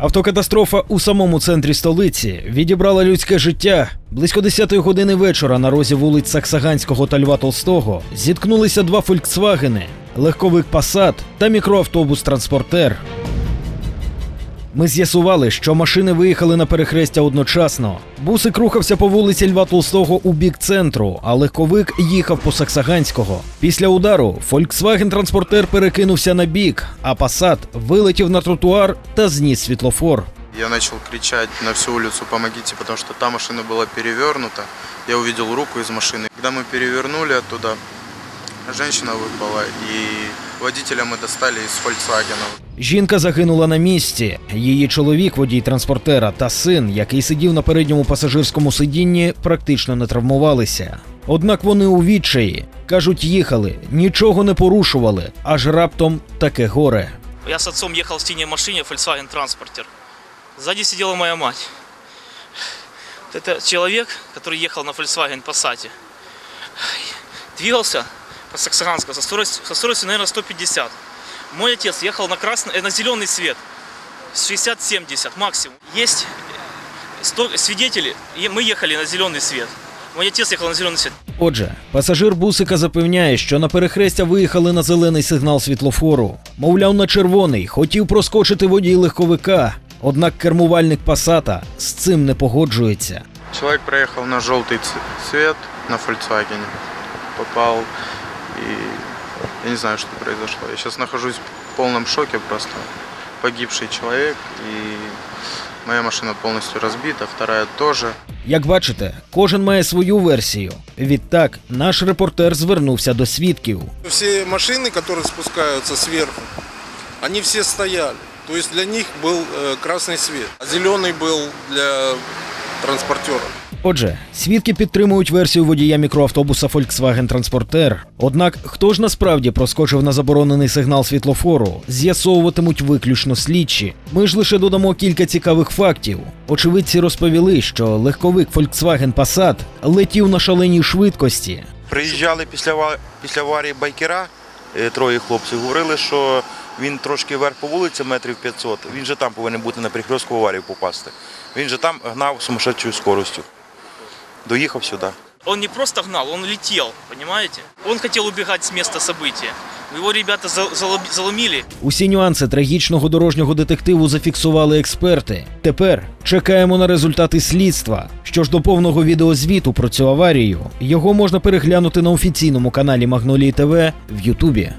Автокатастрофа у самому центрі столиці відібрала людське життя. Близько 10-ї години вечора на розі вулиць Саксаганського та Льва Толстого зіткнулися два фольксвагени, легковик Пасад та мікроавтобус Транспортер. Ми з'ясували, що машини виїхали на перехрестя одночасно. Бусик рухався по вулиці Льва Толстого у бік центру, а легковик їхав по Саксаганського. Після удару Volkswagen транспортер перекинувся на бік, а Passat вилетів на тротуар та зніс світлофор. Я начал кричать на всю улицу «помогите», потому что та машина была перевернута. Я увидел руку из машины. Когда мы перевернули оттуда, женщина выпала, и водителя мы достали из «Фольксвагена». Жінка загинула на місці. Її чоловік, водій транспортера, та син, який сидів на передньому пасажирському сидінні, практично не травмувалися. Однак вони у відчаї кажуть, їхали, нічого не порушували, аж раптом таке горе. Я с отцом ехал в синей машине Volkswagen Transporter. Сзади сидела моя мать. Вот Это человек, который ехал на Volkswagen Passat. Двигался по Саксаганскому со скоростью, со скоростью, наверное, 150. Мой отец ехал на, красный, э, на зеленый свет. 60-70 максимум. Есть сто- свидетели. и Мы ехали на зеленый свет. Мой отец ехал на зеленый свет. Отже, пасажир бусика запевняє, що на перехрестя виїхали на зелений сигнал світлофору. Мовляв, на червоний хотів проскочити водій легковика. Однак кермувальник Пасата з цим не погоджується. Человек проехал на желтый ц- цвет на «Фольксвагене», попал, и я не знаю, что произошло. Я сейчас нахожусь в полном шоке просто. Погибший человек, и моя машина полностью разбита, вторая тоже. Як бачите, кожен має свою версію. Відтак, наш репортер звернувся до свідків. Все машины, которые спускаются сверху, они все стояли. То есть для них был э, красный свет, а зеленый был для транспортера. Отже, свідки підтримують версію водія мікроавтобуса Volkswagen Транспортер. Однак, хто ж насправді проскочив на заборонений сигнал світлофору, з'ясовуватимуть виключно слідчі. Ми ж лише додамо кілька цікавих фактів. Очевидці розповіли, що легковик Volkswagen Passat летів на шаленій швидкості. Приїжджали після, після аварії байкера, е, троє хлопців, говорили, що він трошки вверх по вулиці, метрів 500, він же там повинен бути на перехрестку в аварію попасти. Він же там гнав сумасшедшою скоростю. Доїхав сюди. Он не просто гнал, он летел, понимаете? Он хотел убегать с места события. Его ребята заломили. Усі нюанси трагічного дорожнього детективу зафіксували експерти. Тепер чекаємо на результати слідства. Що ж до повного відеозвіту про цю аварію, його можна переглянути на офіційному каналі Магнолії ТВ в Ютубі.